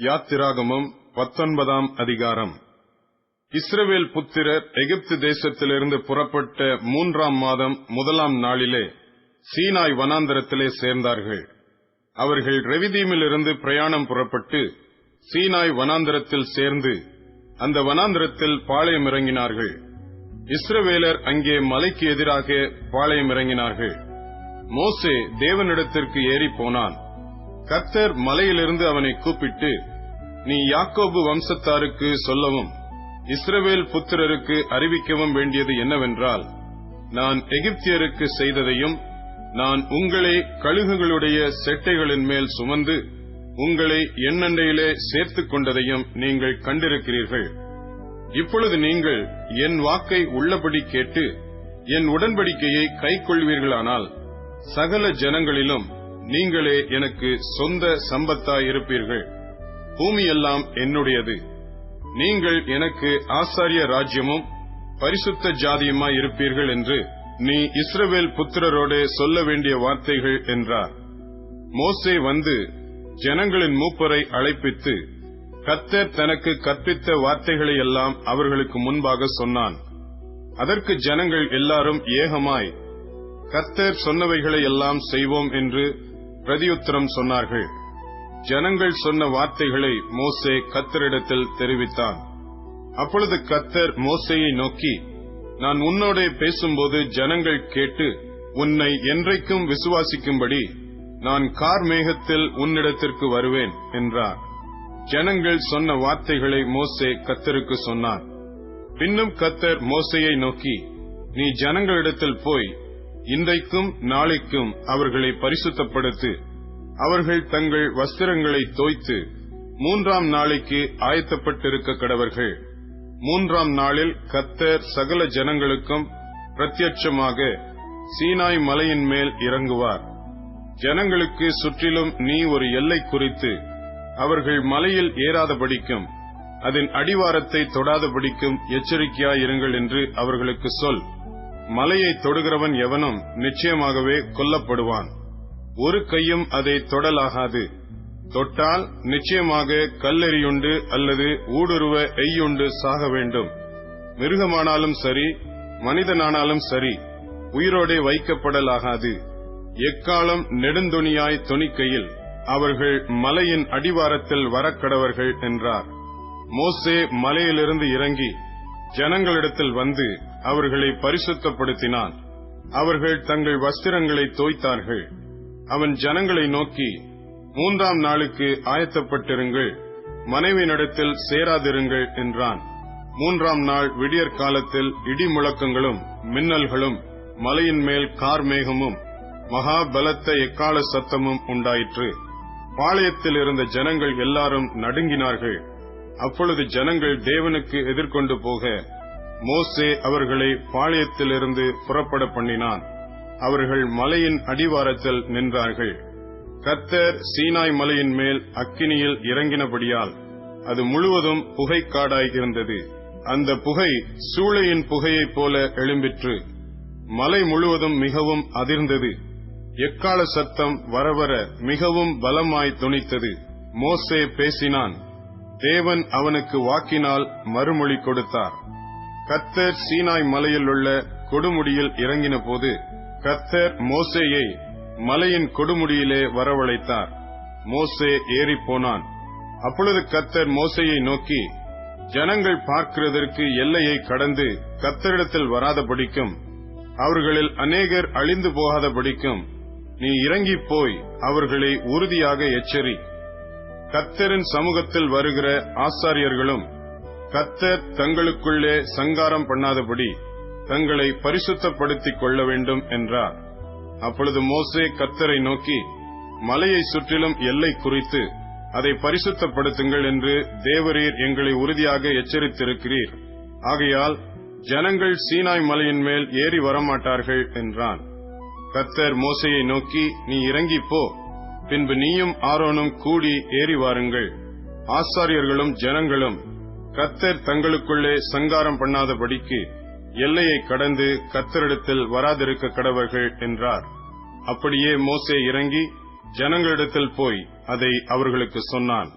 யாத்திராகமம் பத்தொன்பதாம் அதிகாரம். இஸ்ரவேல் புத்திரர் எகிப்து தேசத்திலிருந்து புறப்பட்ட மூன்றாம் மாதம் முதலாம் நாளிலே சீனாய் வனாந்தரத்திலே சேர்ந்தார்கள். அவர்கள் ரெவிதீமிலிருந்து பிரயாணம் புறப்பட்டு சீனாய் வனாந்தரத்தில் சேர்ந்து அந்த வனாந்தரத்தில் பாளையம் இறங்கினார்கள். இஸ்ரவேலர் அங்கே மலைக்கு எதிராக பாளையம் இறங்கினார்கள். மோசே தேவனிடத்திற்கு ஏறி போனான். கர்த்தர் மலையிலிருந்து அவனை கூப்பிட்டு நீ யாக்கோபு வம்சத்தாருக்கு சொல்லவும் இஸ்ரவேல் புத்திரருக்கு அறிவிக்கவும் வேண்டியது என்னவென்றால் நான் எகிப்தியருக்கு செய்ததையும் நான் உங்களை கழுகுகளுடைய செட்டைகளின் மேல் சுமந்து உங்களை எண்ணெண்டையிலே சேர்த்துக் கொண்டதையும் நீங்கள் கண்டிருக்கிறீர்கள். இப்பொழுது நீங்கள் என் வாக்கை உள்ளபடி கேட்டு என் உடன்படிக்கையை கைக்கொள்வீர்களானால் சகல ஜனங்களிலும் நீங்களே எனக்கு சொந்த சம்பத்தாய் இருப்பீர்கள். பூமியெல்லாம் என்னுடையது. நீங்கள் எனக்கு ஆசாரிய ராஜ்யமும் பரிசுத்த ஜாதியுமாய் இருப்பீர்கள் என்று நீ இஸ்ரவேல் புத்திரரோடு சொல்ல வேண்டிய வார்த்தைகள் என்றார். மோசே வந்து ஜனங்களின் மூப்பரை அழைப்பித்து கத்தர் தனக்கு கற்பித்த வார்த்தைகளை எல்லாம் அவர்களுக்கு முன்பாக சொன்னான். அதற்கு ஜனங்கள் எல்லாரும் ஏகமாய் கத்தர் சொன்னவைகளை எல்லாம் செய்வோம் என்று பிரதியுத்தரம் சொன்னார்கள். ஜனங்கள் சொன்ன வார்த்தைகளை மோசே கத்தரிடத்தில் தெரிவித்தான். அப்பொழுது கத்தர் மோசையை நோக்கி நான் உன்னோடே பேசும்போது ஜனங்கள் கேட்டு உன்னை என்றைக்கும் விசுவாசிக்கும்படி நான் கார் மேகத்தில் உன்னிடத்திற்கு வருவேன் என்றார். ஜனங்கள் சொன்ன வார்த்தைகளை மோசே கத்தருக்கு சொன்னார். பின்னும் கத்தர் மோசையை நோக்கி நீ ஜனங்களிடத்தில் போய் இன்றைக்கும் நாளைக்கும் அவர்களை பரிசுத்தப்படுத்து அவர்கள் தங்கள் வஸ்திரங்களை தோய்த்து மூன்றாம் நாளைக்கு ஆயத்தப்பட்டிருக்க கடவர்கள். மூன்றாம் நாளில் கத்தர் சகல ஜனங்களுக்கும் பிரத்யட்சமாக சீனாய் மலையின் மேல் இறங்குவார். ஜனங்களுக்கு சுற்றிலும் நீ ஒரு எல்லை குறித்து அவர்கள் மலையில் ஏறாதபடிக்கும் அதன் அடிவாரத்தை தொடாதபடிக்கும் எச்சரிக்கையாயிருங்கள் என்று அவர்களுக்கு சொல். மலையை தொடுகிறவன் எவனும் நிச்சயமாகவே கொல்லப்படுவான். ஒரு கையும் அதை தொடலாகாது. தொட்டால் நிச்சயமாக கல்லெறியுண்டு அல்லது ஊடுருவ எய்யுண்டு சாக வேண்டும். மிருகமானாலும் சரி மனிதனானாலும் சரி உயிரோடே வைக்கப்படலாகாது. எக்காலம் நெடுந்துணியாய் துணிக்கையில் அவர்கள் மலையின் அடிவாரத்தில் வரக்கடவர்கள் என்றார். மோசே மலையிலிருந்து இறங்கி ஜனங்களிடத்தில் வந்து அவர்களை பரிசுத்தப்படுத்தினான். அவர்கள் தங்கள் வஸ்திரங்களை தோய்த்தார்கள். அவன் ஜனங்களை நோக்கி மூன்றாம் நாளுக்கு ஆயத்தப்பட்டிருங்கள். மனைவியினிடத்தில் சேராதிருங்கள் என்றான். மூன்றாம் நாள் விடியற் காலத்தில் இடி முழக்கங்களும் மின்னல்களும் மலையின் மேல் கார்மேகமும் மகாபலத்த மகா பலத்த எக்கால சத்தமும் உண்டாயிற்று. பாளையத்தில் இருந்த ஜனங்கள் எல்லாரும் நடுங்கினார்கள். அப்பொழுது ஜனங்கள் தேவனுக்கு எதிர்கொண்டு போக மோசே அவர்களை பாளையத்திலிருந்து புறப்பட பண்ணினான். அவர்கள் மலையின் அடிவாரத்தில் நின்றார்கள். கத்தர் சீனாய் மலையின் மேல் அக்கினியில் இறங்கினபடியால் அது முழுவதும் புகைக்காடாய் இருந்தது. அந்த புகை சூளையின் புகையைப் போல எழும்பிற்று. மலை முழுவதும் மிகவும் அதிர்ந்தது. எக்கால சத்தம் வரவர மிகவும் பலமாய் துணித்தது. மோசே பேசினான் தேவன் அவனுக்கு வாக்கினால் மறுமொழி கொடுத்தார். கத்தர் சீனாய் மலையில் உள்ள கொடுமுடியில் இறங்கின போது கத்தர் மோசேயை மலையின் கொடுமுடியிலே வரவழைத்தார். மோசே ஏறி போனான் அப்பொழுது கத்தர் மோசையை நோக்கி ஜனங்கள் பார்க்கிறதற்கு எல்லையை கடந்து கத்தரிடத்தில் வராதபடிக்கும் அவர்களில் அநேகர் அழிந்து போகாதபடிக்கும் நீ இறங்கிப் போய் அவர்களை உறுதியாக எச்சரி. கத்தரின் சமூகத்தில் வருகிற ஆசாரியர்களும் கத்தர் தங்களுக்குள்ளே சங்காரம் பண்ணாதபடி தங்களை பரிசுத்தப்படுத்திக் கொள்ள வேண்டும் என்றார். அப்பொழுது மோசே கத்தரை நோக்கி மலையை சுற்றிலும் எல்லை குறித்து அதை பரிசுத்தப்படுத்துங்கள் என்று தேவரீர் எங்களை உறுதியாக எச்சரித்திருக்கிறீர். ஆகையால் ஜனங்கள் சீனாய் மலையின் மேல் ஏறி வரமாட்டார்கள் என்றான். கத்தர் மோசையை நோக்கி நீ இறங்கிப்போ போ பின்பு நீயும் ஆரோனும் கூடி ஏறி வாருங்கள். ஆசாரியர்களும் ஜனங்களும் கத்தர் தங்களுக்குள்ளே சங்காரம் பண்ணாதபடிக்கு எல்லையை கடந்து கத்தரிடத்தில் வராதிருக்க கடவர்கள் என்றார். அப்படியே மோசே இறங்கி ஜனங்களிடத்தில் போய் அதை அவர்களுக்கு சொன்னான்.